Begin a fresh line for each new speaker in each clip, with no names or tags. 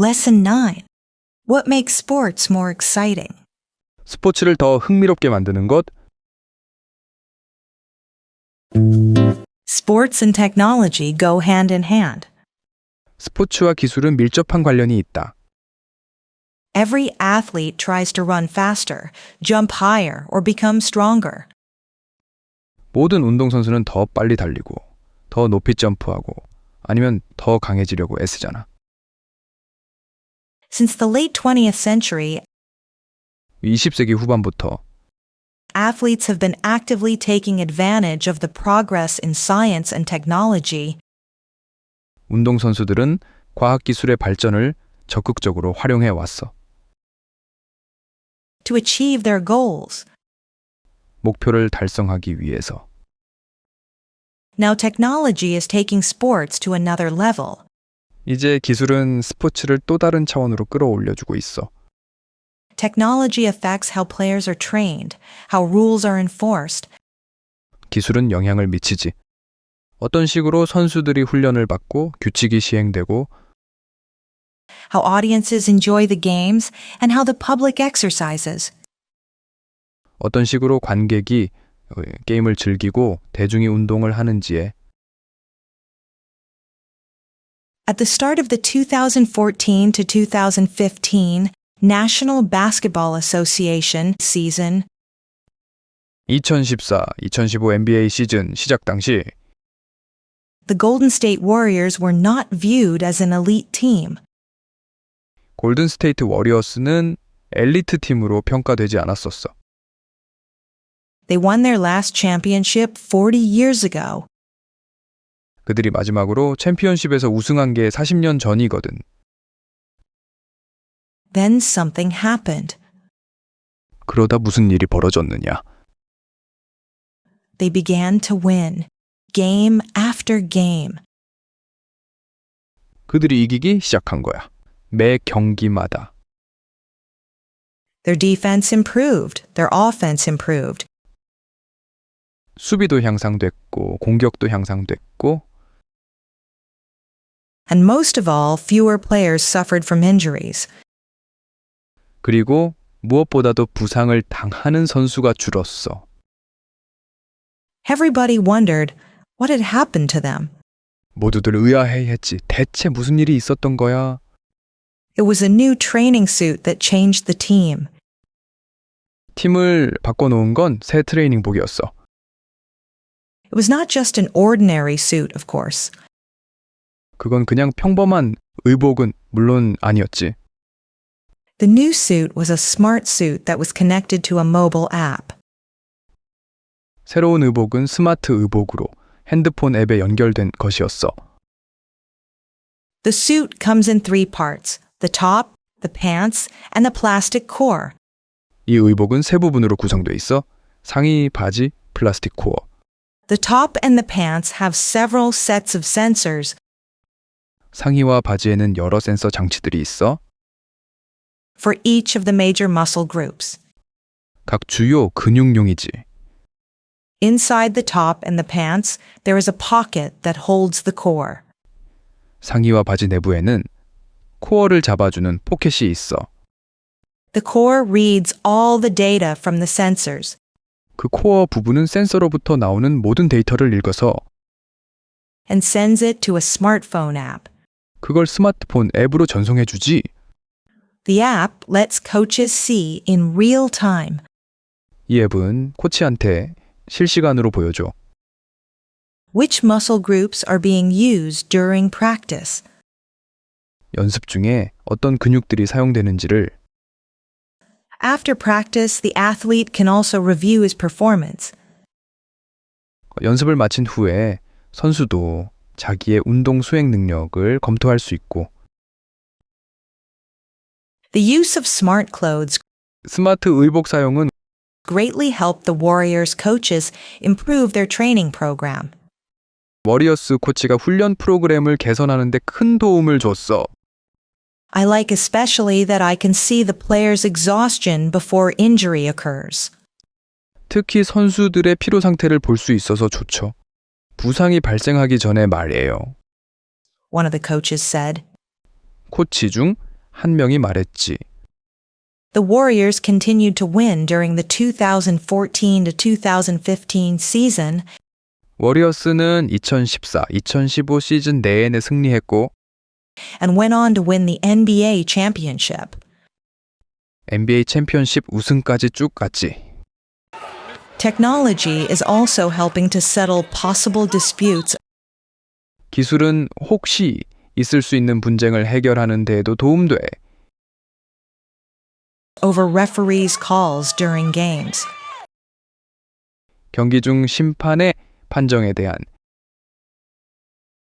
Lesson 9. What makes sports more exciting?
스포츠를 더 흥미롭게 만드는 것,
Sports and technology go hand in hand.
스포츠와 기술은 밀접한 관련이 있다.
Every athlete tries to run faster, jump higher, or become stronger.
모든 운동선수는 더 빨리 달리고, 더 높이 점프하고, 아니면 더 강해지려고 애쓰잖아.
Since the late 20th century,
20세기 후반부터
athletes have been actively taking advantage of the progress in science and technology
운동선수들은 과학기술의 발전을 적극적으로 활용해 왔어.
to achieve their goals.
목표를 달성하기 위해서.
Now, technology is taking sports to another level.
이제 기술은 스포츠를 또 다른 차원으로 끌어올려주고 있어.
Technology affects how players are trained, how rules are enforced,
기술은 영향을 미치지. 어떤 식으로 선수들이 훈련을 받고 규칙이 시행되고
how audiences enjoy the games, and how the public exercises.
어떤 식으로 관객이 어, 게임을 즐기고 대중이 운동을 하는지에
At the start of the 2014 to 2015 National Basketball Association season,
2014-2015 NBA 시즌 시작 당시
the Golden State Warriors were not viewed as an elite team.
골든 스테이트 워리어스는 엘리트 팀으로 평가되지 않았었어.
They won their last championship 40 years ago.
그들이 마지막으로 챔피언십에서 우승한 게 40년 전이거든.
Then something happened.
그러다 무슨 일이 벌어졌느냐?
They began to win, game after game.
그들이 이기기 시작한 거야. 매 경기마다.
Their defense improved, their offense improved,
수비도 향상됐고 공격도 향상됐고
and most of all, fewer players suffered from injuries.
그리고 무엇보다도 부상을 당하는 선수가 줄었어.
Everybody wondered what had happened to them.
모두들 의아해했지. 대체 무슨 일이 있었던 거야?
It was a new training suit that changed the team.
팀을 바꿔놓은 건 새 트레이닝복이었어.
It was not just an ordinary suit, of course.
그건 그냥 평범한 의복은 물론 아니었지.
The new suit was a smart suit that was connected to a mobile app.
새로운 의복은 스마트 의복으로 핸드폰 앱에 연결된 것이었어.
The suit comes in three parts the top, the pants, and the plastic core.
이 의복은 세 부분으로 구성돼 있어. 상의, 바지, 플라스틱 코어.
The top and the pants have several sets of sensors
상의와 바지에는 여러 센서 장치들이 있어.
for each of the major muscle groups.
각 주요 근육용이지.
Inside the top and the pants, there is a pocket that holds the core.
상의와 바지 내부에는 코어를 잡아주는 포켓이 있어.
The core reads all the data from the sensors.
그 코어 부분은 센서로부터 나오는 모든 데이터를 읽어서
and sends it to a smartphone app.
그걸 스마트폰 앱으로 전송해 주지.
The app lets coaches see in real time
이 앱은 코치한테 실시간으로 보여줘.
which muscle groups are being used during practice.
연습 중에 어떤 근육들이 사용되는지를
After practice, the athlete can also review his performance.
연습을 마친 후에 선수도 자기의 운동 수행 능력을 검토할 수 있고
The use of smart clothes
스마트 의복 사용은
greatly helped the Warriors coaches improve their training program.
워리어스 코치가 훈련 프로그램을 개선하는 데 큰 도움을 줬어.
I like especially that I can see the player's exhaustion before injury occurs.
특히 선수들의 피로 상태를 볼 수 있어서 좋죠. 부상이 발생하기 전에 말이에요.
One of the coaches said.
코치 중 한 명이 말했지.
The Warriors continued to win during the 2014 to 2015 season
워리어스는 2014, 2015 시즌 내내 승리했고
and went on to win the NBA championship.
NBA 챔피언십 우승까지 쭉 갔지.
Technology is also helping to settle possible disputes
기술은 혹시 있을 수 있는 분쟁을 해결하는 데에도 도움돼.
over referees' calls during games.
경기 중 심판의 판정에 대한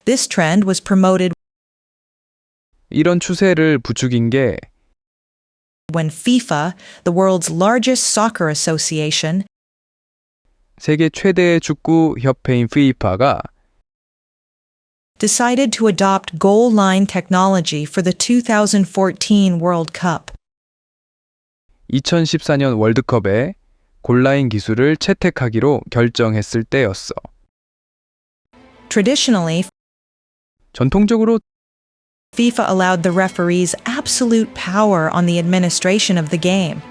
This trend was promoted
이런 추세를 부추긴 게
when FIFA, the world's largest soccer association,
세계 최대의 축구 협회인 FIFA가
decided to adopt goal line technology for the 2014 World Cup.
2014년 월드컵에 골라인 기술을 채택하기로 결정했을 때였어.
Traditionally,
전통적으로
FIFA allowed the referees absolute power on the administration of the game.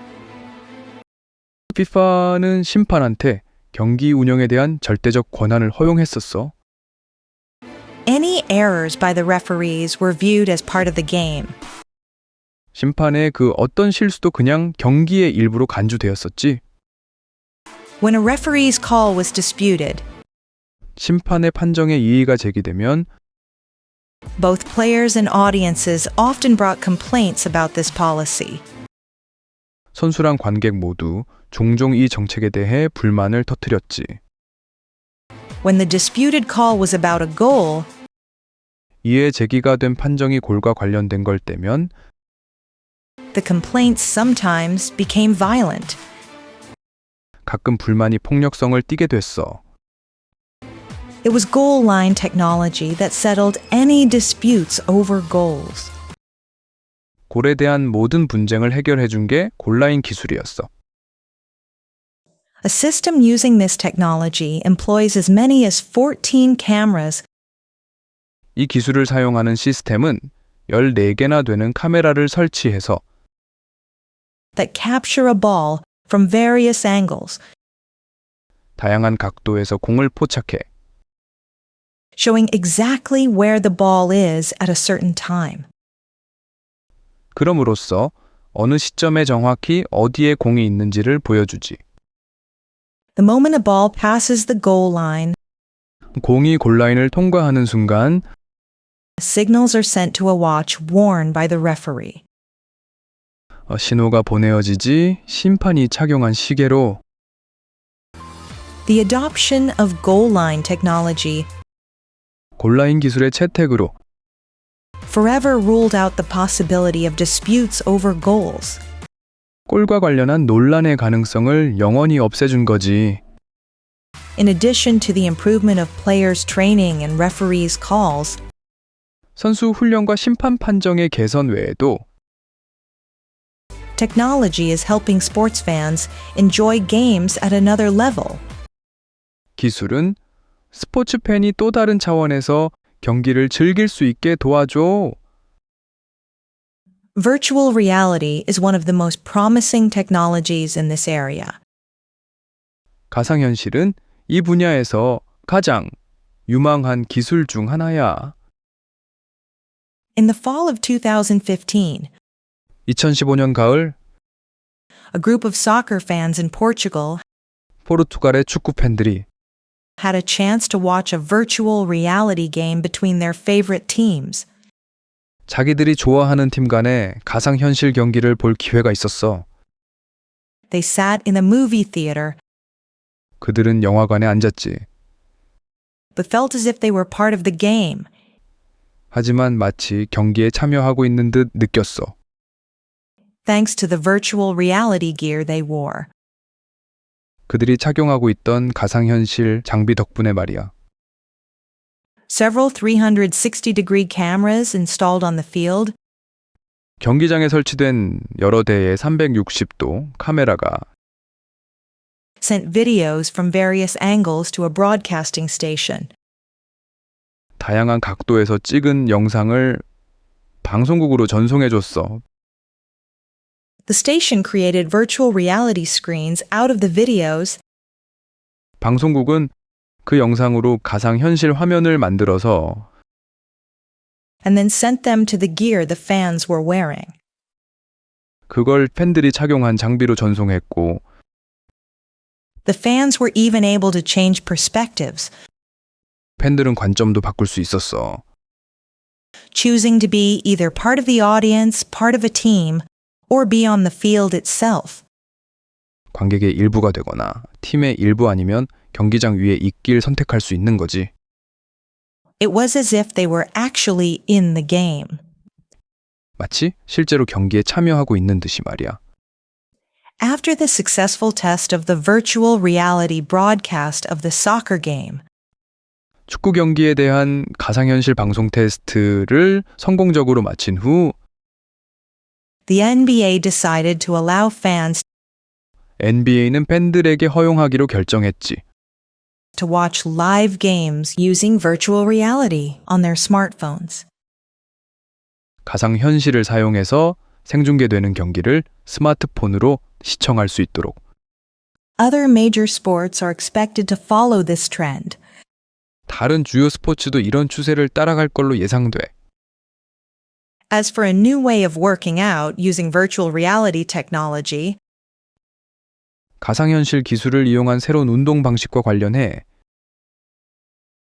FIFA는 심판한테 경기 운영에 대한 절대적 권한을 허용했었어.
Any errors by the referees were viewed as part of the game.
심판의 그 어떤 실수도 그냥 경기의 일부로 간주되었었지.
When a referee's call was disputed,
심판의 판정에 이의가 제기되면
both players and audiences often brought complaints about this policy.
선수랑 관객 모두 종종 이 정책에 대해 불만을 터뜨렸지.
When the disputed call was about a goal,
이에 제기가 된 판정이 골과 관련된 걸 때면
the complaints sometimes became violent.
가끔 불만이 폭력성을 띠게 됐어.
It was goal line technology that settled any disputes over goals.
골에 대한 모든 분쟁을 해결해 준 게 골라인 기술이었어.
A system using this technology employs as many as 14 cameras
이 기술을 사용하는 시스템은 14개나 되는 카메라를 설치해서
that capture a ball from various angles,
다양한 각도에서 공을 포착해
showing exactly where the ball is at a certain time.
그럼으로써 어느 시점에 정확히 어디에 공이 있는지를 보여주지.
The moment a ball passes the goal line,
공이 골라인을 통과하는 순간
signals are sent to a watch worn by the referee.
어, 신호가 보내어지지 심판이 착용한 시계로
The adoption of goal line technology
골라인 기술의 채택으로
forever ruled out the possibility of disputes over goals.
골과 관련한 논란의 가능성을 영원히 없애준 거지.
In addition to the improvement of players' training and referees' calls,
선수 훈련과 심판 판정의 개선 외에도
technology is helping sports fans enjoy games at another level.
기술은 스포츠 팬이 또 다른 차원에서 경기를 즐길 수 있게 도와줘.
Virtual reality is one of the most promising technologies in this area.
가상현실은 이 분야에서 가장 유망한 기술 중 하나야.
In the fall of 2015,
2015년 가을
a group of soccer fans in Portugal
포르투갈의 축구 팬들이
had a chance to watch a virtual reality game between their favorite teams.
자기들이 좋아하는 팀 간의 가상 현실 경기를 볼 기회가 있었어.
They sat in a movie theater
그들은 영화관에 앉았지.
but felt as if they were part of the game.
하지만 마치 경기에 참여하고 있는 듯 느꼈어.
thanks to the virtual reality gear they wore.
그들이 착용하고 있던 가상현실 장비 덕분에 말이야.
Several 360 degree cameras installed on the field
경기장에 설치된 여러 대의 360도 카메라가
sent videos from various angles to a broadcasting station.
다양한 각도에서 찍은 영상을 방송국으로 전송해 줬어.
The station created virtual reality screens out of the videos
방송국은 그 영상으로 가상현실 화면을 만들어서
and then sent them to the gear the fans were wearing.
그걸 팬들이 착용한 장비로 전송했고
The fans were even able to change perspectives,
팬들은 관점도 바꿀 수 있었어.
choosing to be either part of the audience, part of a team, or be on the field itself.
관객의 일부가 되거나 팀의 일부 아니면 경기장 위에 있길 선택할 수 있는 거지.
It was as if they were actually in the game.
마치 실제로 경기에 참여하고 있는 듯이 말이야.
After the successful test of the virtual reality broadcast of the soccer game,
축구 경기에 대한 가상현실 방송 테스트를 성공적으로 마친 후
the NBA decided to allow fans
NBA는 팬들에게 허용하기로 결정했지.
to watch live games using virtual reality on their smartphones.
가상 현실을 사용해서 생중계되는 경기를 스마트폰으로 시청할 수 있도록
Other major sports are expected to follow this trend.
다른 주요 스포츠도 이런 추세를 따라갈 걸로 예상돼.
As for a new way of working out using virtual reality technology,
가상현실 기술을 이용한 새로운 운동 방식과 관련해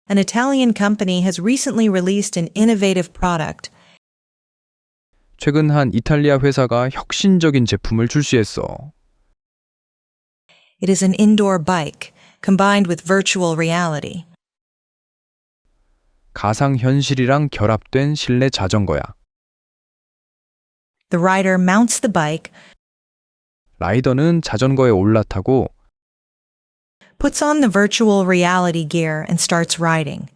an Italian company has recently released an innovative product.
최근 한 이탈리아 회사가 혁신적인 제품을 출시했어.
It is an indoor bike combined with virtual reality.
가상현실이랑 결합된 실내 자전거야.
The rider mounts the bike,
라이더는 자전거에 올라타고
puts on the virtual reality gear, and starts riding.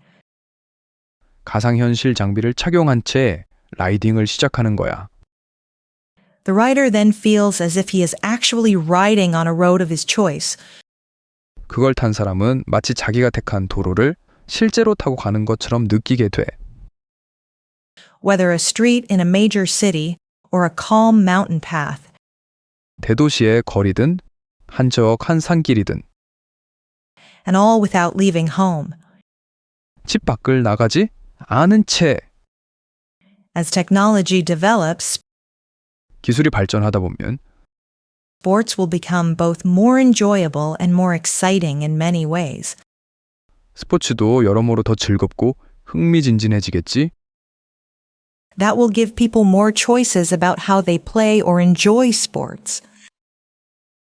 가상현실 장비를 착용한 채 라이딩을 시작하는 거야.
The rider then feels as if he is actually riding on a road of his choice,
그걸 탄 사람은 마치 자기가 택한 도로를 실제로 타고 가는 것처럼 느끼게 돼.
whether a street in a major city or a calm mountain path.
대도시의 거리든 한적 한 산길이든
and all without leaving home.
집 밖을 나가지 않은 채
As technology develops,
기술이 발전하다 보면
sports will become both more enjoyable and more exciting in many ways.
스포츠도 여러모로 더 즐겁고 흥미진진해지겠지?
That will give people more choices about how they play or enjoy sports.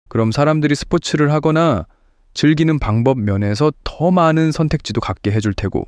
그럼 사람들이 스포츠를 하거나 즐기는 방법 면에서 더 많은 선택지도 갖게 해줄 테고